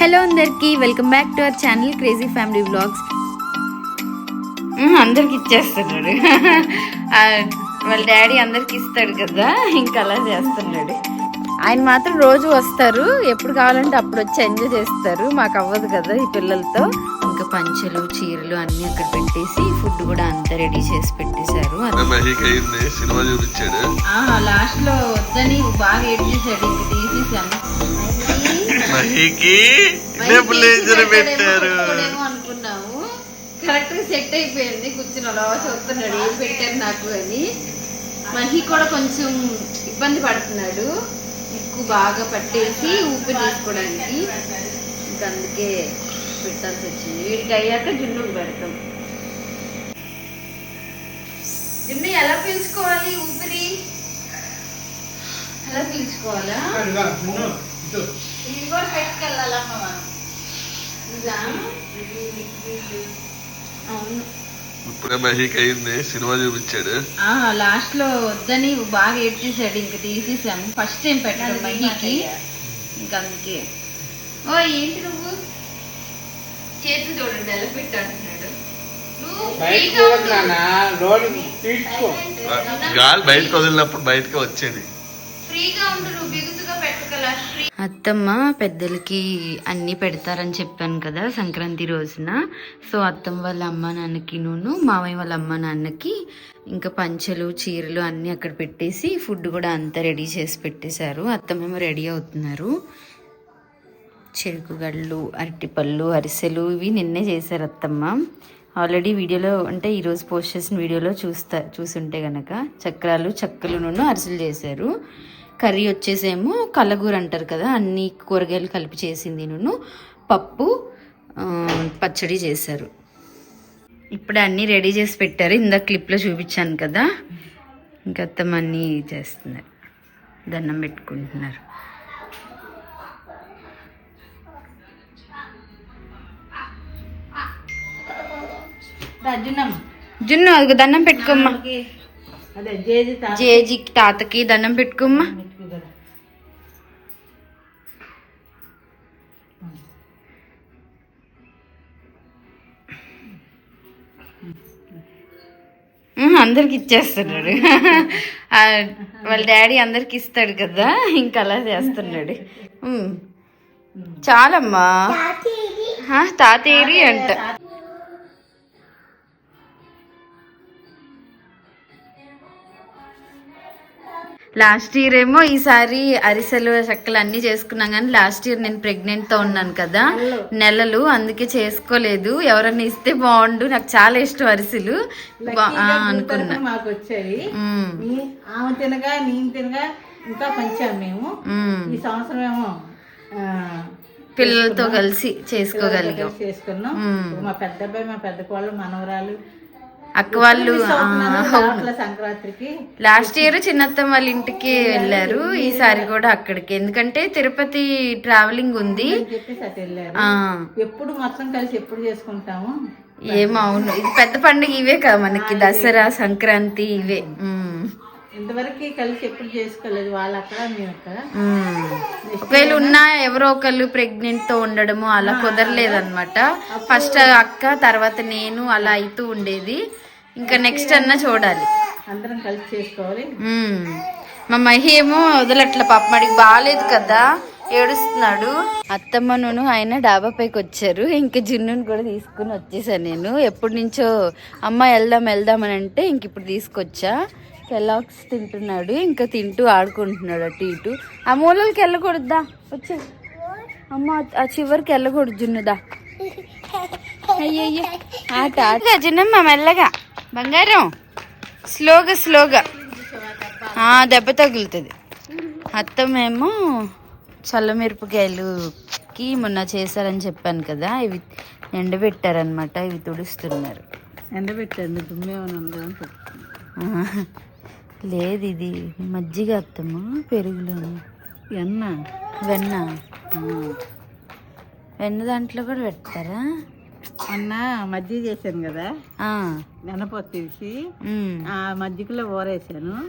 Hello అందరికి welcome back to our channel crazy family vlogs. అందరికి ఇచ్చేస్తున్నాడు. వాళ్ళ డాడీ అందరికి ఇస్తాడు కదా ఇంకా అలా చేస్తున్నాడు. ఆయన మాత్రం రోజు వస్తారు. ఎప్పుడు కావాలంటే అప్పుడు వచ్చి ఎంజాయ్ చేస్తారు. మాకు అవ్వదు కదా ఈ పిల్లలతో. ఇంకా పంచెలు చీరలు అన్నీ అక్కడ పెట్టేసి ఫుడ్ కూడా అంతా రెడీ చేసి పెట్టేశారు. సినిమా చూపించాడు. లాస్ట్లో వద్దని బాగా ఏడ్ చేశాడు ఇంక తీసేసాను మహికి నెబులైజర్ పెట్టారు. అనుకున్నాము కరెక్ట్గా సెట్ అయిపోయింది. కూర్చుని అలా చూస్తున్నాడు. ఏం పెట్టారు నాకు అని. మహి కూడా కొంచెం ఇబ్బంది పడుతున్నాడు. ఎక్కువ బాగా పట్టేసి ఊపిరి తీసుకోవడానికి. ఇంకా అందుకే పెట్టాల్సి వచ్చింది. వీడికి అయ్యాక జున్నుకు పెడతాం. జున్ను ఎలా పీల్చుకోవాలి ఊపిరి? ఎలా పీల్చుకోవాలా? ఇది కూడా పెట్టుకెళ్ళాలమ్మ మనం ఇదా? అవును. ఇప్పుడే మహికి అయింది సినిమా చూపించాడు. లాస్ట్లో వద్దని బాగా ఏడ్ చేశాడు ఇంక తీసేసాము ఫస్ట్ టైం పెట్టాడు మహికి. ఇంకా అందుకే. ఓ ఏంటి నువ్వు? చేతులు చూడండి ఎలా ఉండు. గాలి బయటకు వదిలినప్పుడు బయటకు వచ్చేది. ఫ్రీగా ఉండు నువ్వు పెట్టగల అత్తమ్మ పెద్దలకి అన్ని పెడతారని చెప్పాను కదా సంక్రాంతి రోజున. సో అత్తమ్మ వాళ్ళ అమ్మ నాన్నకి నూను మామయ్య వాళ్ళ అమ్మ నాన్నకి ఇంకా పంచలు చీరలు అన్నీ అక్కడ పెట్టేసి ఫుడ్ కూడా అంతా రెడీ చేసి పెట్టేశారు. అత్తమ్మేమో రెడీ అవుతున్నారు. చెరుకు గళ్ళు అరటిపళ్ళు అరిసెలు ఇవి నిన్నే చేశారు అత్తమ్మ. ఆల్రెడీ వీడియోలో అంటే ఈరోజు పోస్ట్ చేసిన వీడియోలో చూస్తా చూసుంటే కనుక చక్రాలు చక్కలును అరిసెలు చేశారు. కర్రీ వచ్చేసేమో కల్లగూర అంటారు కదా అన్ని కూరగాయలు కలిపి చేసింది నూను. పప్పు పచ్చడి చేశారు. ఇప్పుడు అన్నీ రెడీ చేసి పెట్టారు. ఇందాక క్లిప్లో చూపించాను కదా. ఇంకా అత్తమ్మ అన్నీ చేస్తున్నారు. దండం పెట్టుకుంటున్నారు. జున్ను. అదిగో దండం పెట్టుకోమ్మా. జేజీ తాతకి దండం పెట్టుకోమ్మా. అందరికి ఇచ్చేస్తున్నాడు. ఆ, వాళ్ళ డాడీ అందరికి ఇస్తాడు కదా ఇంకా అలా చేస్తున్నాడు. చాలమ్మా. హా, తాతేరి అంట. లాస్ట్ ఇయర్ ఏమో ఈసారి అరిసెలు చక్కలు అన్ని చేసుకున్నాం కానీ లాస్ట్ ఇయర్ నేను ప్రెగ్నెంట్తో ఉన్నాను కదా. నెలలు అందుకే చేసుకోలేదు. ఎవరన్నా ఇస్తే బాగుండు. నాకు చాలా ఇష్టం అరిసెలు. అనుకున్నా. మాకు వచ్చాయి. ఆమె తినగా నేను తినగా ఇంకా పంచాము మేము. ఈ సంవత్సరం ఏమో పిల్లలతో కలిసి చేసుకోగలిగాం. చేసుకున్నాం. మా పెద్ద అబ్బాయి మా పెద్ద కోళ్ళు మనవరాలు అక్క వాళ్ళు సంక్రాంతికి? లాస్ట్ ఇయర్ చిన్నత్తమ్మ వాళ్ళ ఇంటికి వెళ్ళారు. ఈసారి కూడా అక్కడికి. ఎందుకంటే తిరుపతి ట్రావెలింగ్ ఉంది. ఎప్పుడు మొత్తం కలిసి ఎప్పుడు చేసుకుంటాము? ఏమో అవును. ఇది పెద్ద పండుగ ఇవే కదా మనకి. దసరా సంక్రాంతి ఇవే. ఇంతవరకు కలిసి ఎప్పుడు చేసుకోలేదు. వాళ్ళు అక్కడ మేము. అక్కడ. ఒకవేళ ఉన్నా ఎవరో ఒకళ్ళు ప్రెగ్నెంట్తో ఉండడము అలా కుదరలేదన్నమాట. ఫస్ట్ అక్క తర్వాత నేను అలా అవుతూ ఉండేది. ఇంకా నెక్స్ట్ అన్నా చూడాలి. అందరం కలిసి చేసుకోవాలి. మా మహి ఏమో వదలట్ల పాప మడికి బాగాలేదు కదా ఏడుస్తున్నాడు. అత్తమ్మను ఆయన డాబా పైకి వచ్చారు. ఇంకా జున్నుని కూడా తీసుకుని వచ్చేసాను నేను. ఎప్పటి నుంచో అమ్మ వెళ్దాం వెళ్దాం అని అంటే ఇంక ఇప్పుడు తీసుకొచ్చా. కెలాక్స్ తింటున్నాడు. ఇంకా తింటూ ఆడుకుంటున్నాడు అటు ఇటు. ఆ మూలలకి వెళ్ళకూడదా వచ్చే. అమ్మ ఆ చివరికి వెళ్ళకూడదు జున్నుదా? అయ్యయ్యో. ఆట ఆట. జున్నమ్మ మెల్లగా. బంగారం. స్లోగా స్లోగా. దెబ్బ తగులుతుంది. అత్తమేమో చల్లమిరపకాయలుకి మొన్న చేశారని చెప్పాను కదా ఇవి ఎండబెట్టారనమాట ఇవి తుడుస్తున్నారు. ఆ, లేదు ఇది మజ్జిగ అత్తమ్మ పెరుగులోను. ఎన్న వెన్న. ఆ. వెన్న దాంట్లో కూడా పెడతారా? అన్న మజ్జిగ చేశాను కదా. నెనపొత్తు తీసి ఆ మజ్జిగలో ఊరేసాను.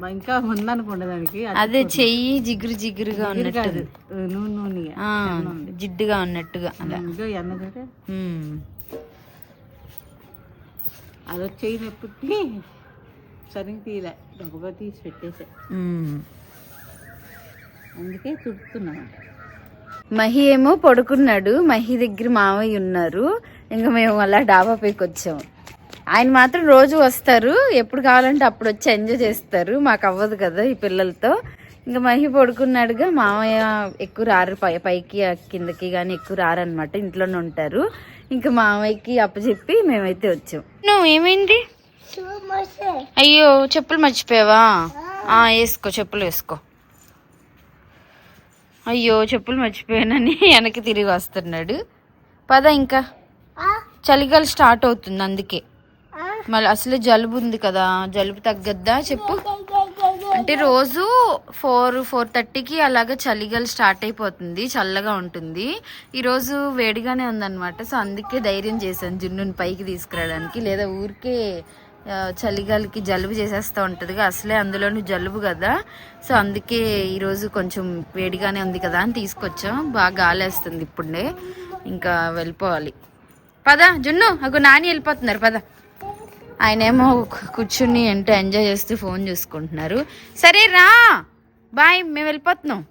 బా- ఇంకా ఉందనుకోండి దానికి. అది చెయ్యి జిగురు జిగురుగా ఉన్నట్టు. నూనె నూనె ఆ, జిడ్డుగా ఉన్నట్టుగా. ఎన్నదంటే. అది వచ్చి ఎప్పటికీ సరిగ్గా తీయలే. గబగబా తీసి పెట్టేసా. అందుకే చుడుతున్నాను మహి ఏమో పడుకున్నాడు మహి దగ్గర మావయ్య ఉన్నారు. ఇంకా మేము అలా డాబా పైకి వచ్చాము ఆయన మాత్రం రోజు వస్తారు. ఎప్పుడు కావాలంటే అప్పుడు వచ్చి ఎంజాయ్ చేస్తారు. మాకు అవ్వదు కదా ఈ పిల్లలతో. ఇంకా మహి పడుకున్నాడుగా. మామయ్య ఎక్కువ రారు. పై పైకి కిందకి కానీ ఎక్కువ రారు అనమాట ఇంట్లోనే ఉంటారు. ఇంకా మామయ్యకి అప్పచెప్పి మేమైతే వచ్చాం. నువ్వు ఏమైంది? అయ్యో చెప్పులు మర్చిపోయావా? ఆ, వేసుకో చెప్పులు వేసుకో. అయ్యో చెప్పులు మర్చిపోయానని వెనక్కి తిరిగి వస్తున్నాడు. పద ఇంకా. చలిగాలి స్టార్ట్ అవుతుంది అందుకే. మళ్ళీ అసలు జలుబు ఉంది కదా జలుబు తగ్గద్దా చెప్పు. అంటే రోజు ఫోర్ ఫోర్ థర్టీకి అలాగా చలిగాలి స్టార్ట్ అయిపోతుంది చల్లగా ఉంటుంది. ఈరోజు వేడిగానే ఉందన్నమాట. సో అందుకే ధైర్యం చేశాను జున్నుని పైకి తీసుకురావడానికి. లేదా ఊరికే చలిగాలికి జలుబు చేసేస్తూ ఉంటుందిగా. అసలే అందులోనూ జలుబు కదా. సో అందుకే ఈరోజు కొంచెం వేడిగానే ఉంది కదా అని తీసుకొచ్చాం. బాగా గాలేస్తుంది ఇప్పుడే. ఇంకా వెళ్ళిపోవాలి. పద జున్ను అగో నాని వెళ్ళిపోతున్నారు. పద. ఆయనేమో కూర్చుని అంటే ఎంజాయ్ చేస్తూ ఫోన్ చూసుకుంటున్నారు. సరే రా. బాయ్ మేము వెళ్ళిపోతున్నాం.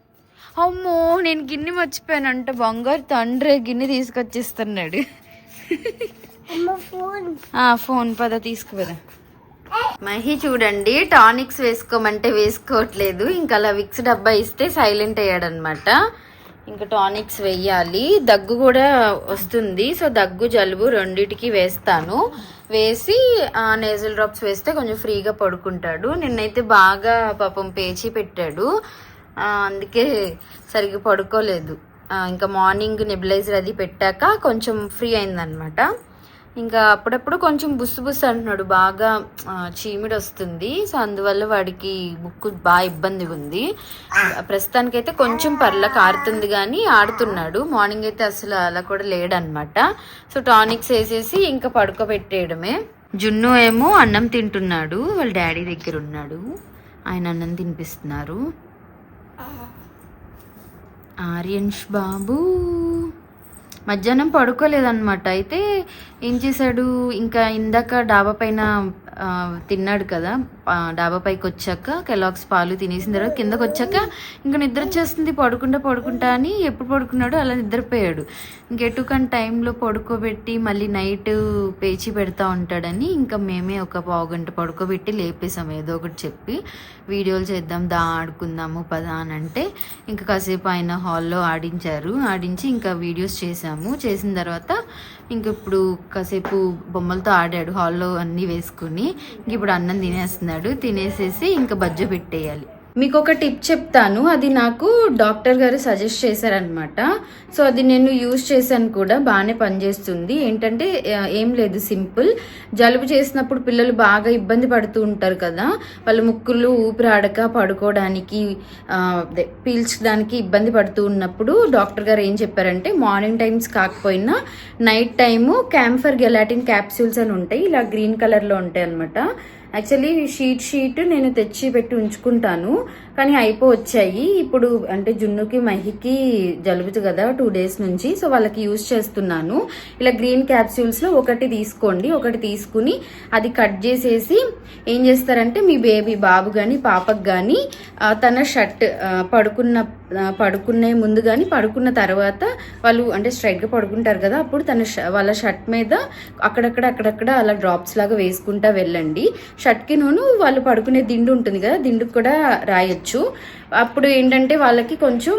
అమ్మో నేను గిన్నె మర్చిపోయానంట. బంగారు తండ్రి గిన్నె తీసుకొచ్చిస్తున్నాడు. ఫోన్. పద తీసుకుపద మహి చూడండి టానిక్స్ వేసుకోమంటే వేసుకోవట్లేదు. ఇంకా అలా విక్స్ డబ్బా ఇస్తే సైలెంట్ అయ్యాడనమాట. ఇంకా టానిక్స్ వేయాలి. దగ్గు కూడా వస్తుంది. సో దగ్గు జలుబు రెండిటికి వేస్తాను. వేసి నేజల్ డ్రాప్స్ వేస్తే కొంచెం ఫ్రీగా పడుకుంటాడు. నిన్నైతే బాగా పాపం పేచి పెట్టాడు. అందుకే సరిగ్గా పడుకోలేదు. ఇంకా మార్నింగ్ నెబిలైజర్ అది పెట్టాక కొంచెం ఫ్రీ అయిందనమాట. ఇంకా అప్పుడప్పుడు కొంచెం బుస్సు బుస్సు అంటున్నాడు. బాగా చీమిడి వస్తుంది సో అందువల్ల వాడికి ముక్కు బాగా ఇబ్బందిగా ఉంది ప్రస్తుతానికైతే కొంచెం పర్ల కారుతుంది కానీ ఆడుతున్నాడు. మార్నింగ్ అయితే అసలు అలా కూడా లేడనమాట. సో టానిక్స్ వేసేసి ఇంకా పడుకోబెట్టేయడమే. జున్ను ఏమో అన్నం తింటున్నాడు. వాళ్ళ డాడీ దగ్గర ఉన్నాడు ఆయన అన్నం తినిపిస్తున్నారు. ఆర్యన్ష్ బాబు. మధ్యాహ్నం పడుకోలేదన్నమాట. అయితే ఏం చేశాడు? ఇంకా ఇందాక డాబా పైన తిన్నాడు కదా. డాబా పైకి వచ్చాక కెలాక్స్ పాలు తినేసిన తర్వాత కిందకు వచ్చాక ఇంకా నిద్ర వచ్చేస్తుంది పడుకుంటా పడుకుంటా అని ఎప్పుడు పడుకున్నాడో అలా నిద్రపోయాడు. ఇంకెటు కానీ టైంలో పడుకోబెట్టి మళ్ళీ నైట్ పేచి పెడతా ఉంటాడని ఇంకా మేమే ఒక పావు గంట పడుకోబెట్టి లేపేసాం ఏదో ఒకటి చెప్పి. వీడియోలు చేద్దాం దా ఆడుకుందాము పదా అని అంటే ఇంకా కాసేపు ఆయన హాల్లో ఆడించారు. ఆడించి ఇంకా వీడియోస్ చేసాము. చేసిన తర్వాత ఇంక ఇప్పుడు కాసేపు బొమ్మలతో ఆడాడు హాల్లో అన్నీ వేసుకుని. ఇంక ఇప్పుడు అన్నం తినేస్తున్నాడు. తినేసేసి ఇంకా బజ్జ పెట్టేయాలి. మీకు ఒక టిప్ చెప్తాను. అది నాకు డాక్టర్ గారు సజెస్ట్ చేశారనమాట సో అది నేను యూజ్ చేశాను కూడా బాగానే పనిచేస్తుంది. ఏంటంటే ఏం లేదు సింపుల్. జలుబు చేసినప్పుడు పిల్లలు బాగా ఇబ్బంది పడుతూ ఉంటారు కదా. వాళ్ళ ముక్కులు ఊపిరాడక పడుకోవడానికి అదే, పీల్చడానికి ఇబ్బంది పడుతూ ఉన్నప్పుడు డాక్టర్ గారు ఏం చెప్పారంటే మార్నింగ్ టైమ్స్ కాకపోయినా night time camphor gelatin capsules అని ఉంటాయి. ఇలా గ్రీన్ కలర్లో ఉంటాయి అనమాట యాక్చువల్లీ షీట్ షీట్ నేను తెచ్చి పెట్టి ఉంచుకుంటాను. కానీ అయిపో వచ్చాయి ఇప్పుడు అంటే జున్నుకి మహికి జలుబు కదా టూ డేస్ నుంచి. సో వాళ్ళకి యూజ్ చేస్తున్నాను. ఇలా గ్రీన్ క్యాప్సూల్స్లో ఒకటి తీసుకోండి. ఒకటి తీసుకుని అది కట్ చేసేసి ఏం చేస్తారంటే మీ బేబీ బాబు కానీ పాపకు కానీ తన షర్ట్ పడుకున్న పడుకునే ముందు కానీ పడుకున్న తర్వాత వాళ్ళు అంటే స్ట్రైట్గా పడుకుంటారు కదా అప్పుడు తన ష- వాళ్ళ షర్ట్ మీద అక్కడక్కడ అక్కడక్కడ అలా డ్రాప్స్ లాగా వేసుకుంటా వెళ్ళండి. షట్కినూను వాళ్ళు పడుకునే దిండు ఉంటుంది కదా దిండుకు కూడా రాయొచ్చు. అప్పుడు ఏంటంటే వాళ్ళకి కొంచెం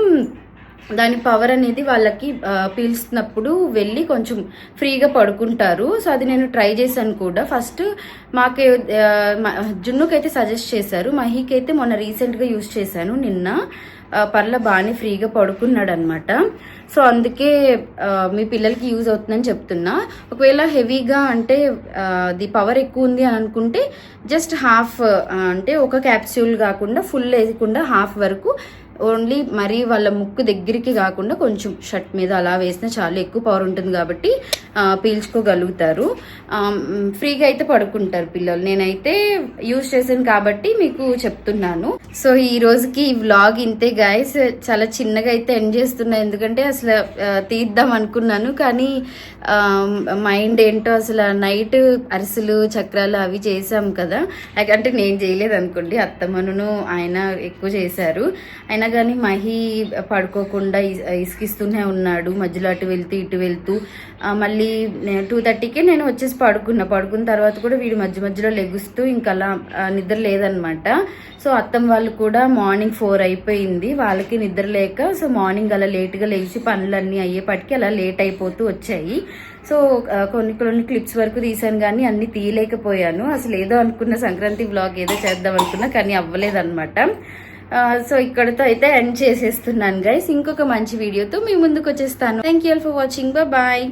దాని పవర్ అనేది వాళ్ళకి పీల్చినప్పుడు వెళ్ళి కొంచెం ఫ్రీగా పడుకుంటారు. సో అది నేను ట్రై చేశాను కూడా. ఫస్ట్ మాకే జున్నుకైతే సజెస్ట్ చేశారు. మహీకైతే అయితే మొన్న రీసెంట్గా యూస్ చేశాను. నిన్న పర్ల బాగానే ఫ్రీగా పడుకున్నాడు అనమాట సో అందుకే మీ పిల్లలకి యూజ్ అవుతుందని చెప్తున్నా. ఒకవేళ హెవీగా అంటే ది అది పవర్ ఎక్కువ ఉంది అని అనుకుంటే జస్ట్ హాఫ్ అంటే ఒక క్యాప్సూల్ కాకుండా ఫుల్ వేయకుండా హాఫ్ వరకు ఓన్లీ మరీ వాళ్ళ ముక్కు దగ్గరికి కాకుండా కొంచెం షర్ట్ మీద అలా వేసినా చాలా ఎక్కువ పవర్ ఉంటుంది కాబట్టి పీల్చుకోగలుగుతారు. ఫ్రీగా అయితే పడుకుంటారు పిల్లలు. నేనైతే యూజ్ చేశాను కాబట్టి మీకు చెప్తున్నాను. సో ఈ రోజుకి ఈ వ్లాగ్ ఇంతే గాయస్ చాలా చిన్నగా అయితే ఎండ్ చేస్తున్నా. ఎందుకంటే అసలు తీద్దాం అనుకున్నాను. కానీ మైండ్ ఏంటో అసలు నైట్ అరిసెలు చక్రాలు అవి చేసాం కదా. అంటే నేను చేయలేదు అనుకోండి. అత్తమ్మను ఆయన ఎక్కువ చేశారు. ఆయన కానీ మహి పడుకోకుండా ఇసుకిస్తూనే ఉన్నాడు. మధ్యలో అటు వెళ్తూ ఇటు వెళ్తూ. మళ్ళీ టూ థర్టీకే నేను వచ్చేసి పడుకున్నా. పడుకున్న తర్వాత కూడా వీడు మధ్య మధ్యలో లెగుస్తూ ఇంకా అలా నిద్ర లేదనమాట సో అత్తం వాళ్ళు కూడా మార్నింగ్ ఫోర్ అయిపోయింది. వాళ్ళకి నిద్ర లేక సో మార్నింగ్ అలా లేట్గా లేచి పనులన్నీ అయ్యేపటికి అలా లేట్ అయిపోతూ వచ్చాయి. సో కొన్ని కొన్ని క్లిప్స్ వరకు తీసాను కానీ అన్ని తీయలేకపోయాను. అసలు ఏదో అనుకున్న సంక్రాంతి బ్లాగ్ ఏదో చేద్దాం అనుకున్నా కానీ అవ్వలేదన్నమాట. సో ఇక్కడతో అయితే ఎండ్ చేసేస్తున్నాను గైస్ ఇంకొక మంచి వీడియోతో మీ ముందుకు వచ్చేస్తాను. Thank you for watching bye